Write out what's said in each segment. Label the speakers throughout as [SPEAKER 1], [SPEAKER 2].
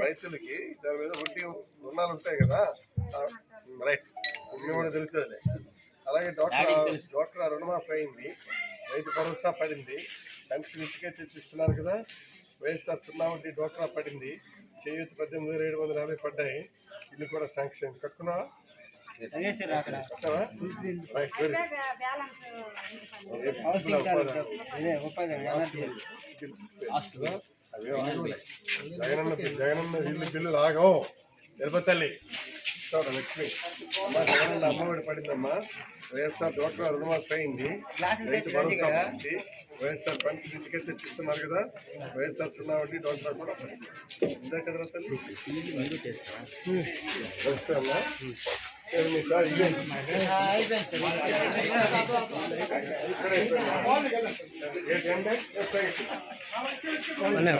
[SPEAKER 1] రైతులకి దాని మీద వడ్డీ రుణాలు ఉంటాయి కదా? రైట్ వడ్డీ కూడా తెలుస్తుంది. అలాగే డాక్టర్ డాక్టర్ రుణమాఫీ అయింది. రైతు భరోసా పడింది. పెన్షన్ ఇంటికే తెచ్చిస్తున్నారు కదా? వైఎస్ఆర్ సున్నా వడ్డీ డోక్రా పడింది. చేయూత పద్దెనిమిది వేల ఏడు వందల యాభై పడ్డాయి. ఇల్లు కూడా శాంక్షన్. కట్టుకున్నా జగనన్న జగనన్న ఇల్లు బిల్లులు ఆగవు తిరుపతి తల్లి. చూడ లక్ష్మి. అమ్మా జగనన్న అమ్మఒడి పడిందమ్మా. వైఎస్ఆర్ డోక్రా రుణమాఫీ అయింది. రైతు భరోసా పడింది వైఎస్ఆర్ పెన్షన్ ఇంటికే తెచ్చిస్తున్నారు కదా? వైఎస్ఆర్ సున్నా వడ్డీ డోక్రా కూడా పడింది ఇందా కదరా తల్లి? అమ్మా. ఏంటంటే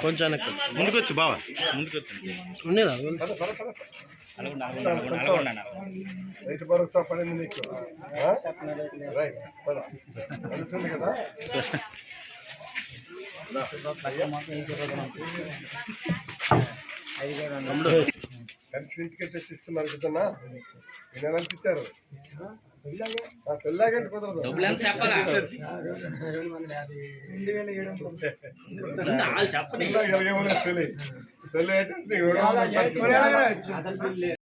[SPEAKER 2] కొంచెం
[SPEAKER 3] ముందుకొచ్చు బావా ముందుకొచ్చు
[SPEAKER 2] ఉండేదా.
[SPEAKER 1] రైతు భరోసా పడింది నీకు? రైట్ పద తెలుస్తుంది కదా కలిసి ఇంటికి తెచ్చిస్తున్నారు కదన్నా ఈ నెల ఎంత ఇచ్చారు తెల్లాగంటే కుదరదు